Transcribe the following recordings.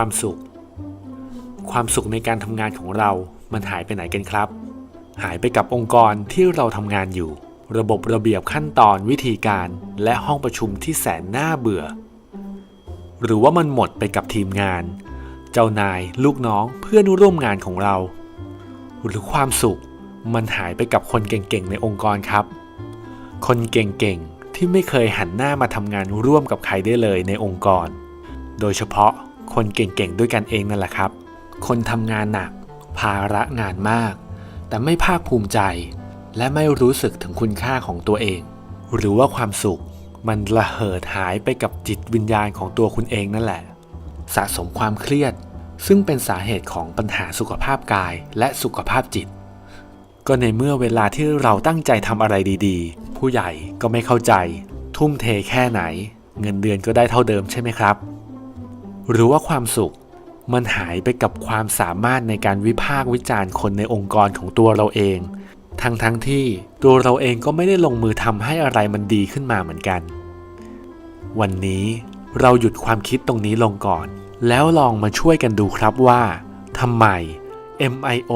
ความสุข ความสุขในการทำงานของเรามันหายไปไหนกันครับ หายไปกับองค์กรที่เราทำงานอยู่ ระบบระเบียบขั้นตอนวิธีการและห้องประชุมที่แสนน่าเบื่อ หรือว่ามันหมดไปกับทีมงาน เจ้านายลูกน้องเพื่อนร่วมงานของเรา หรือความสุขมันหายไปกับคนเก่งๆในองค์กรครับ คนเก่งๆที่ไม่เคยหันหน้ามาทำงานร่วมกับใครได้เลยในองค์กร โดยเฉพาะ คนเก่งๆด้วยกันเองนั่นแหละครับ คนทำงานหนัก ภาระงานมาก แต่ไม่ภาคภูมิใจ และไม่รู้สึกถึงคุณค่าของตัวเอง หรือว่าความสุขมันระเหิดหายไปกับจิตวิญญาณของตัวคุณเองนั่นแหละ สะสมความเครียด ซึ่งเป็นสาเหตุของปัญหาสุขภาพกายและสุขภาพจิต ก็ในเมื่อเวลาที่เราตั้งใจทำอะไรดีๆ ผู้ใหญ่ก็ไม่เข้าใจ ทุ่มเทแค่ไหน เงินเดือนก็ได้เท่าเดิมใช่ไหมครับ หรือว่าความสุข มันหายไปกับความสามารถในการวิพากษ์วิจารณ์คนในองค์กรของตัวเราเอง ทั้งทั้งๆที่ตัวเราเองก็ไม่ได้ลงมือทำให้อะไรมันดีขึ้นมาเหมือนกัน วันนี้เราหยุดความคิดตรงนี้ลงก่อน แล้วลองมาช่วยกันดูครับว่าทำไม MIO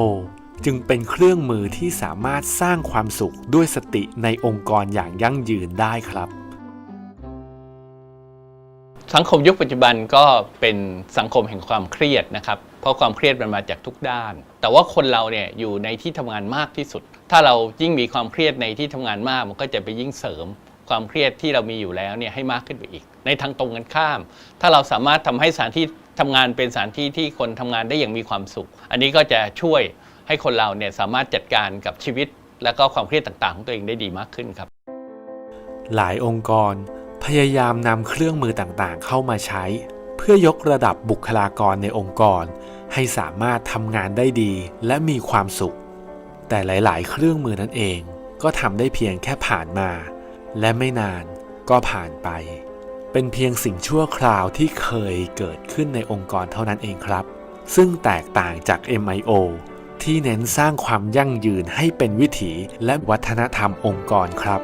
จึงเป็นเครื่องมือที่สามารถสร้างความสุขด้วยสติในองค์กรอย่างยั่งยืนได้ครับ สังคมยุคปัจจุบันก็เป็นสังคมแห่งความเครียดนะครับ เพราะความเครียดมันมาจากทุกด้าน แต่ว่าคนเราเนี่ยอยู่ในที่ทำงานมากที่สุด ถ้าเรายิ่งมีความเครียดในที่ทำงานมาก มันก็จะไปยิ่งเสริมความเครียดที่เรามีอยู่แล้วเนี่ยให้มากขึ้นไปอีก ในทางตรงกันข้าม ถ้าเราสามารถทำให้สถานที่ทำงานเป็นสถานที่ที่คนทำงานได้อย่างมีความสุข อันนี้ก็จะช่วยให้คนเราเนี่ยสามารถจัดการกับชีวิต และก็ความเครียดต่างๆของตัวเองได้ดีมากขึ้นครับ หลายองค์กร พยายามนำเครื่องมือต่างๆ เข้ามาใช้ เพื่อยกระดับบุคลากรในองค์กร ให้สามารถทำงานได้ดีและมีความสุข แต่หลายๆ เครื่องมือนั้นเอง ก็ทำได้เพียงแค่ผ่านมา และไม่นานก็ผ่านไป เป็นเพียงสิ่งชั่วคราวที่เคยเกิดขึ้นในองค์กรเท่านั้นเองครับ ซึ่งแตกต่างจาก MIO ที่เน้นสร้างความยั่งยืนให้เป็นวิถีและวัฒนธรรมองค์กรครับ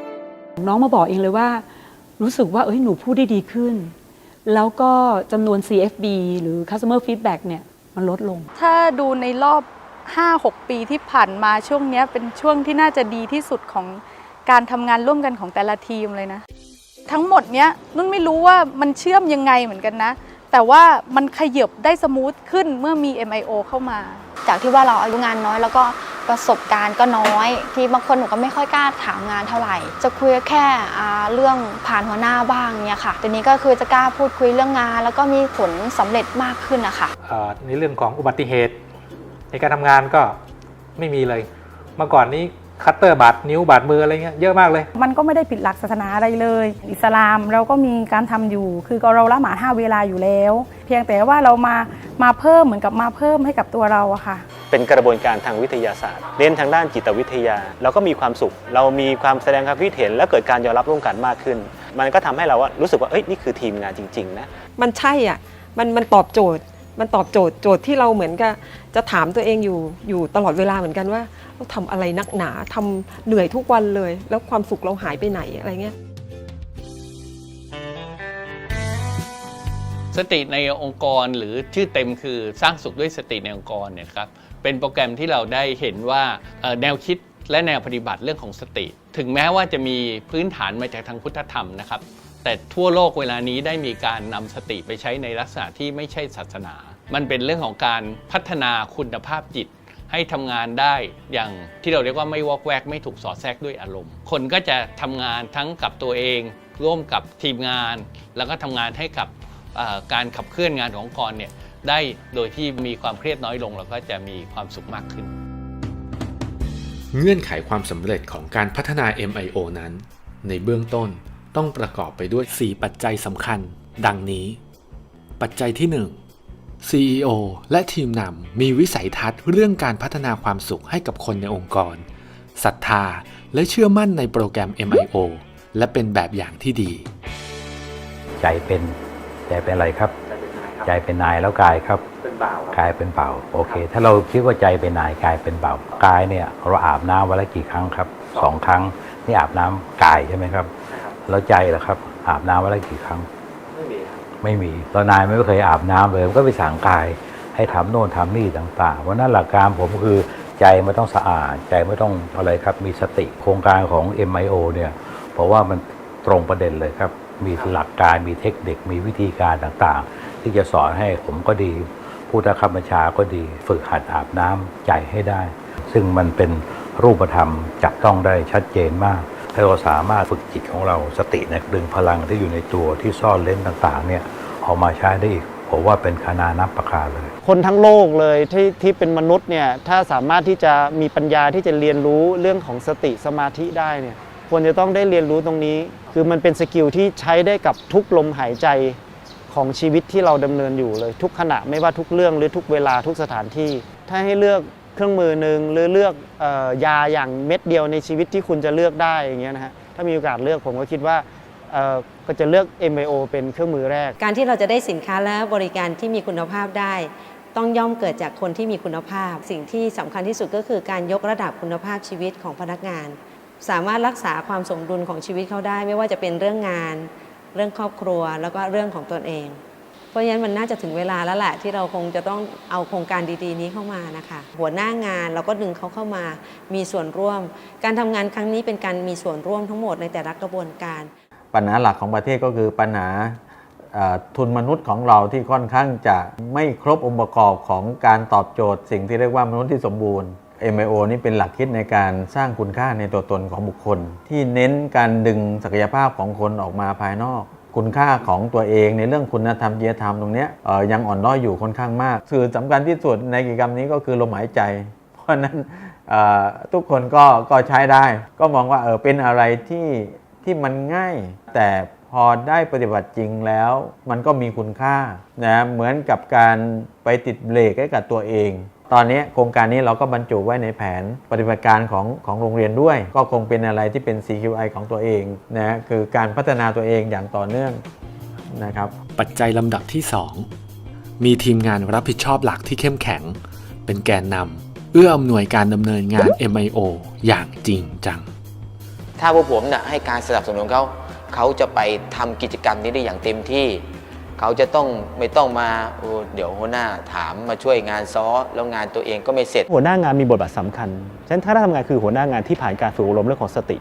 น้องมาบอกเองเลยว่า รู้สึกว่าเอ้ยหนูพูดได้ดีขึ้น แล้วก็จำนวน CFB หรือ Customer Feedback เนี่ยมันลดลง ถ้าดูในรอบ 5-6 ปีที่ผ่านมาช่วงเนี้ยเป็นช่วงที่น่าจะดีที่สุดของการทำงานร่วมกันของแต่ละทีมเลยนะ ทั้งหมดเนี้ยนุ่นไม่รู้ว่ามันเชื่อมยังไงเหมือนกันนะ แต่ว่ามันขยับได้สมูทขึ้นเมื่อมี MIO เข้ามา จากที่ว่าเราอายุงานน้อยแล้วก็ ประสบการณ์ก็น้อย ที่บางคนหนูก็ไม่ค่อยกล้าถามงานเท่าไหร่ จะคุยแค่อ่าเรื่องผ่านหัวหน้าบ้างเนี่ยค่ะทีนี้ก็คือจะกล้าพูดคุยเรื่องงาน แล้วก็มีผลสำเร็จมากขึ้นนะคะเอ่อในเรื่องของอุบัติเหตุ ในการทำงานก็ไม่มีเลย เมื่อก่อนนี้คัตเตอร์บาดนิ้วบาดมืออะไรเงี้ยเยอะมากเลย มันก็ไม่ได้ผิดหลักศาสนาอะไรเลย อิสลามเราก็มีการทำอยู่ คือเราละหมาดห้าเวลาอยู่แล้ว เพียงแต่ว่าเรามามาเพิ่มเหมือนกับมาเพิ่มให้กับตัวเราอะค่ะ เป็นกระบวนการทางวิทยาศาสตร์ เน้นทางด้านจิตวิทยา เราก็มีความสุข เรามีความแสดงความคิดเห็น และเกิดการยอมรับร่วมกันมากขึ้น มันก็ทำให้เราว่ารู้สึกว่าเอ้ยนี่คือทีมงานจริงๆนะมันใช่อะมันมันตอบโจทย์ มันตอบโจทย์โจทย์ที่เราเหมือนกับจะถามตัวเองอยู่อยู่ตลอดเวลาเหมือนกันว่าเราทำอะไรนักหนาทำเหนื่อยทุกวันเลย แล้วความสุขเราหายไปไหนอะไรเงี้ยสติในองค์กรหรือชื่อเต็มคือสร้างสุขด้วยสติในองค์กรเนี่ยครับ เป็นโปรแกรมที่เราได้เห็นว่าแนวคิดและแนวปฏิบัติเรื่องของสติ ถึงแม้ว่าจะมีพื้นฐานมาจากทางพุทธธรรมนะครับ แต่ทั่วโลกเวลานี้ได้มีการนำสติไปใช้ในลักษณะที่ไม่ใช่ศาสนา มันเป็นเรื่องของการพัฒนาคุณภาพจิตให้ทำงานได้อย่างที่เราเรียกว่าไม่วอกแวกไม่ถูกสอดแทรกด้วยอารมณ์ คนก็จะทำงานทั้งกับตัวเอง ร่วมกับทีมงาน แล้วก็ทำงานให้กับการขับเคลื่อนงานขององค์กรเนี่ย ได้โดยที่มีความเครียดน้อยลงแล้วก็จะมีความสุขมากขึ้น เงื่อนไขความสำเร็จของการพัฒนา MIO นั้น ในเบื้องต้นต้องประกอบไปด้วย 4 ปัจจัยสำคัญ ดังนี้ ปัจจัยที่ 1 CEO และทีมนำมีวิสัยทัศน์เรื่องการพัฒนาความสุขให้กับคนในองค์กรศรัทธาและเชื่อมั่นในโปรแกรม MIO และเป็นแบบอย่างที่ดี ใจเป็นใจเป็นอะไรครับ ใจเป็นนายแล้วกายครับกายเป็นเบาโอเค ถ้าเราคิดว่าใจเป็นนายกายเป็นเบากายเนี่ยเราอาบน้ำวันละกี่ครั้งครับสองครั้งนี่อาบน้ำกายใช่ไหมครับ แล้วใจล่ะครับ อาบน้ำวันละกี่ครั้ง ไม่มีไม่มีตอนนายไม่เคยอาบน้ำเลยก็ไปสั่งกายให้ทำโน่นทำนี่ต่างๆ เพราะฉะนั้นหลักการผมคือใจไม่ต้องสะอาด ใจไม่ต้องอะไรครับ มีสติโครงการของ MIO เนี่ยเพราะว่ามันตรงประเด็นเลยครับ มีหลักการมีเทคนิคมีวิธีการต่างๆ ที่จะสอนให้ผมก็ดี ผู้ทักบัญชาก็ดี ฝึกหัดอาบน้ำใจให้ได้ ซึ่งมันเป็นรูปธรรมจับต้องได้ชัดเจนมากให้เราสามารถฝึกจิตของเราสติเนี่ยดึงพลังที่อยู่ในตัวที่ซ่อนเล้นต่างๆเนี่ยออกมาใช้ได้อีกผมว่าเป็นคานานับประการเลย คนทั้งโลกเลยที่ที่เป็นมนุษย์เนี่ยถ้าสามารถที่จะมีปัญญาที่จะเรียนรู้เรื่องของสติสมาธิได้เนี่ยควรจะต้องได้เรียนรู้ตรงนี้ คือมันเป็นสกิลที่ใช้ได้กับทุกลมหายใจ ของชีวิตที่เราดำเนินอยู่เลย ทุกขณะไม่ว่าทุกเรื่องหรือทุกเวลาทุกสถานที่ ถ้าให้เลือกเครื่องมือหนึ่งหรือเลือกออยาอย่างเม็ดเดียวในชีวิตที่คุณจะเลือกได้อย่างเงี้ยนะฮะถ้ามีโอกาสเลือกผมก็คิดว่าก็จะเลือก MIO เป็นเครื่องมือแรก การที่เราจะได้สินค้าและบริการที่มีคุณภาพได้ ต้องย่อมเกิดจากคนที่มีคุณภาพ สิ่งที่สำคัญที่สุดก็คือการยกระดับคุณภาพชีวิตของพนักงาน สามารถรักษาความสมดุลของชีวิตเขาได้ ไม่ว่าจะเป็นเรื่องงาน เรื่องครอบครัวแล้วก็เรื่องของตนเอง เพราะฉะนั้นมันน่าจะถึงเวลาแล้วแหละที่เราคงจะต้องเอาโครงการดีๆ นี้เข้ามานะคะ หัวหน้างานเราก็ดึงเขาเข้ามามีส่วนร่วม การทำงานครั้งนี้เป็นการมีส่วนร่วมทั้งหมดในแต่ละกระบวนการ ปัญหาหลักของประเทศก็คือปัญหาทุนมนุษย์ของเราที่ค่อนข้างจะไม่ครบองค์ประกอบของการตอบโจทย์ สิ่งที่เรียกว่ามนุษย์ที่สมบูรณ์ MIO นี่เป็นหลักคิดในการสร้างคุณค่าในตัวตนของบุคคล ที่เน้นการดึงศักยภาพของคนออกมาภายนอก คุณค่าของตัวเองในเรื่องคุณธรรมจริยธรรมตรงเนี้ยยังอ่อนด้อยอยู่ค่อนข้างมาก สื่อสำคัญที่สุดในกิจกรรมนี้ก็คือลมหายใจ เพราะนั้นทุกคนก็ก็ใช้ได้ ก็มองว่าเออเป็นอะไรที่ที่มันง่าย แต่พอได้ปฏิบัติจริงแล้ว มันก็มีคุณค่านะเหมือนกับการไปติดเบรกให้กับตัวเอง ตอนนี้โครงการนี้เราก็บรรจุไว้ในแผนปฏิบัติการของของโรงเรียนด้วย ก็คงเป็นอะไรที่เป็น CQI ของตัวเองนะคือการพัฒนาตัวเองอย่างต่อเนื่องนะครับปัจจัยลำดับที่ 2 มีทีมงานรับผิดชอบหลักที่เข้มแข็ง เป็นแกนนำเอื้ออำนวยการดำเนินงาน MIO อย่างจริงจัง ถ้าพวกผมเนี่ยให้การสนับสนุนเขาเขาจะไปทำกิจกรรมนี้ได้อย่างเต็มที่ เขาจะต้องไม่ต้องมาโอ้เดี๋ยวหัวหน้าถามมาช่วยงานซ้อแล้วงานตัวเองก็ไม่เสร็จ หัวหน้างานมีบทบาทสำคัญ ฉะนั้นถ้าทำงานคือหัวหน้างานที่ผ่านการฝึกอบรมเรื่องของสติ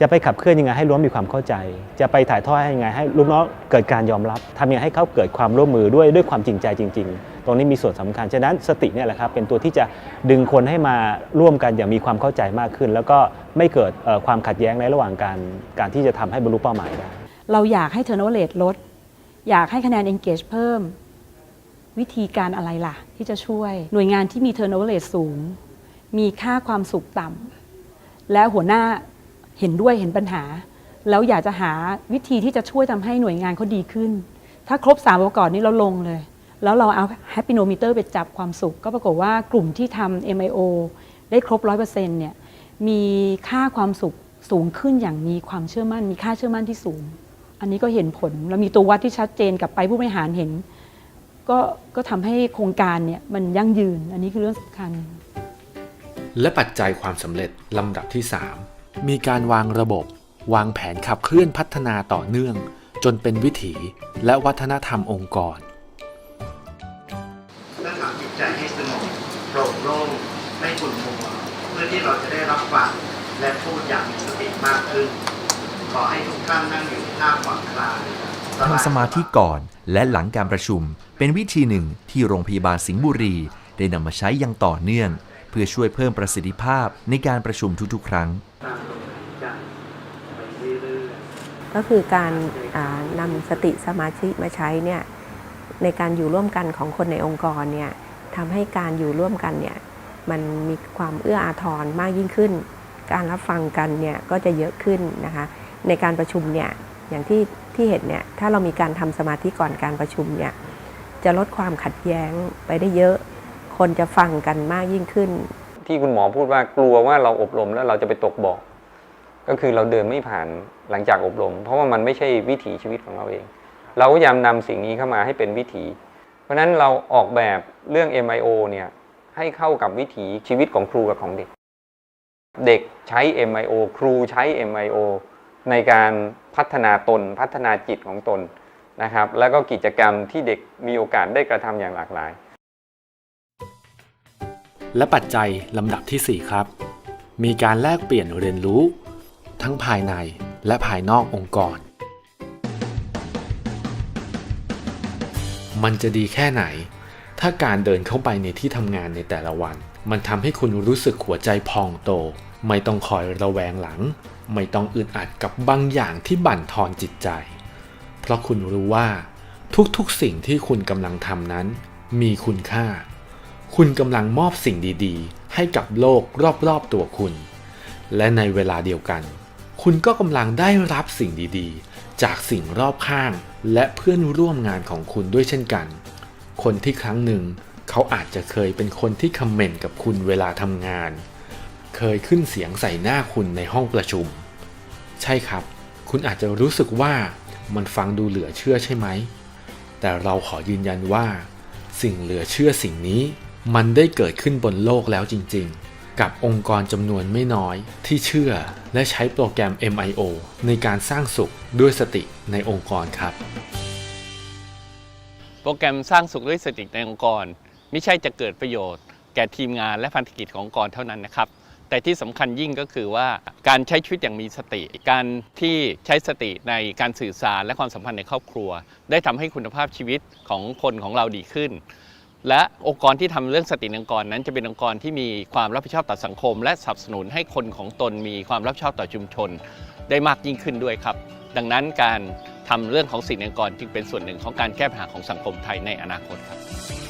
จะไปขับเคลื่อนยังไงให้รู้มีความเข้าใจ จะไปถ่ายทอดให้ยังไงให้ลูกน้องเกิดการยอมรับทำยังไงให้เขาเกิดความร่วมมือด้วยด้วยความจริงใจจริง ๆ ตรงนี้มีส่วนสำคัญ ฉะนั้นสติเนี่ยแหละครับเป็นตัวที่จะดึงคนให้มาร่วมกันอย่างมีความเข้าใจมากขึ้น แล้วก็ไม่เกิดเอ่อความขัดแย้งในระหว่างการการที่จะทำให้บรรลุเป้าหมายได้ เราอยากให้ turnover rate ลด อยากให้คะแนน engage เพิ่ม วิธีการอะไรล่ะ ที่จะช่วยหน่วยงานที่มี turnover rate สูง มีค่าความสุขต่ำและหัวหน้าเห็นด้วยเห็นปัญหา แล้วอยากจะหาวิธีที่จะช่วยทำให้หน่วยงานเขาดีขึ้น ถ้าครบ3ประกอบนี้เราลงเลย แล้วเราเอา happinometer ไปจับความสุข ก็ปรากฏว่ากลุ่มที่ทำ MIO ได้ครบ 100%เนี่ยมีค่าความสุขสูงขึ้นอย่างมีความเชื่อมั่น มีค่าเชื่อมั่นที่สูง อันนี้ก็เห็นผลเรามีตัววัดที่ชัดเจนกลับไปผู้บริหารเห็น ก็ก็ทำให้โครงการเนี่ยมันยั่งยืน อันนี้คือเรื่องสำคัญ และปัจจัยความสำเร็จลำดับที่ 3 มีการวางระบบ วางแผนขับเคลื่อนพัฒนาต่อเนื่อง จนเป็นวิถีและวัฒนธรรมองค์กรและทำจิตใจให้สงบโปร่งโล่งไม่ขุ่นมัวเพื่อที่เราจะได้รับฟังและพูดอย่างมีสติมากขึ้น ขอให้ทุกท่านนั่งอยู่ในท่าผ่อนคลายทำสมาธิก่อนและหลังการประชุม เป็นวิธีหนึ่งที่โรงพยาบาลสิงห์บุรีได้นำมาใช้อย่างต่อเนื่อง เพื่อช่วยเพิ่มประสิทธิภาพในการประชุมทุกๆ ครั้ง ก็คือการอ่านำสติสมาธิมาใช้เนี่ยในการอยู่ร่วมกันของคนในองค์กรเนี่ยทำให้การอยู่ร่วมกันเนี่ยมันมีความเอื้ออาทรมากยิ่งขึ้น การรับฟังกันเนี่ยก็จะเยอะขึ้นนะคะ ในการประชุมเนี่ยอย่างที่ที่เห็นเนี่ยถ้าเรามีการทำสมาธิก่อนการประชุมเนี่ยจะลดความขัดแย้งไปได้เยอะ คนจะฟังกันมากยิ่งขึ้น ที่คุณหมอพูดว่ากลัวว่าเราอบรมแล้วเราจะไปตกบ่อก็คือเราเดินไม่ผ่านหลังจากอบรม เพราะว่ามันไม่ใช่วิถีชีวิตของเราเอง เราพยายามนำสิ่งนี้เข้ามาให้เป็นวิถี เพราะฉะนั้นเราออกแบบเรื่อง MIO เนี่ยให้เข้ากับวิถีชีวิตของครูกับของเด็ก เด็กใช้ MIO ครูใช้ MIO ในการพัฒนาตนพัฒนาจิตของตนนะครับ แล้วก็กิจกรรมที่เด็กมีโอกาสได้กระทำอย่างหลากหลาย และปัจจัยลำดับทีสี่ 4 ครับ มีการแลกเปลี่ยนเรียนรู้ ทั้งภายในและภายนอกองค์กร มันจะดีแค่ไหน ถ้าการเดินเข้าไปในที่ทำงานในแต่ละวัน มันทำให้คุณรู้สึกหัวใจพองโต ไม่ต้องคอยระแวงหลัง ไม่ต้องอึดอัดกับบางอย่างที่บั่นทอนจิตใจ เพราะคุณรู้ว่า ทุกๆสิ่งที่คุณกำลังทำนั้น มีคุณค่า คุณกำลังมอบสิ่งดีๆ ให้กับโลกรอบๆตัวคุณ และในเวลาเดียวกัน คุณก็กำลังได้รับสิ่งดีๆ จากสิ่งรอบข้าง และเพื่อนร่วมงานของคุณด้วยเช่นกัน คนที่ครั้งหนึ่ง เขาอาจจะเคยเป็นคนที่คอมเมนต์กับคุณเวลาทำงาน เคยขึ้นเสียงใส่หน้าคุณในห้องประชุม ใช่ครับ คุณอาจจะรู้สึกว่ามันฟังดูเหลือเชื่อใช่ไหม แต่เราขอยืนยันว่า สิ่งเหลือเชื่อสิ่งนี้ มันได้เกิดขึ้นบนโลกแล้วจริง ๆ กับองค์กรจำนวนไม่น้อย ที่เชื่อและใช้โปรแกรม MIO ในการสร้างสุขด้วยสติในองค์กรครับ โปรแกรมสร้างสุขด้วยสติในองค์กร ไม่ใช่จะเกิดประโยชน์ แก่ทีมงานและพันธกิจขององค์กรเท่านั้นนะครับ แต่ที่สำคัญยิ่งก็คือว่าการใช้ชีวิตอย่างมีสติ การที่ใช้สติในการสื่อสารและความสัมพันธ์ในครอบครัว ได้ทำให้คุณภาพชีวิตของคนของเราดีขึ้น และองค์กรที่ทำเรื่องสติองค์กรนั้นจะเป็นองค์กรที่มีความรับผิดชอบต่อสังคม และสนับสนุนให้คนของตนมีความรับผิดชอบต่อชุมชน ได้มากยิ่งขึ้นด้วยครับ ดังนั้นการทำเรื่องของสิ่งองค์กรจึงเป็นส่วนหนึ่งของการแก้ปัญหาของสังคมไทยในอนาคตครับ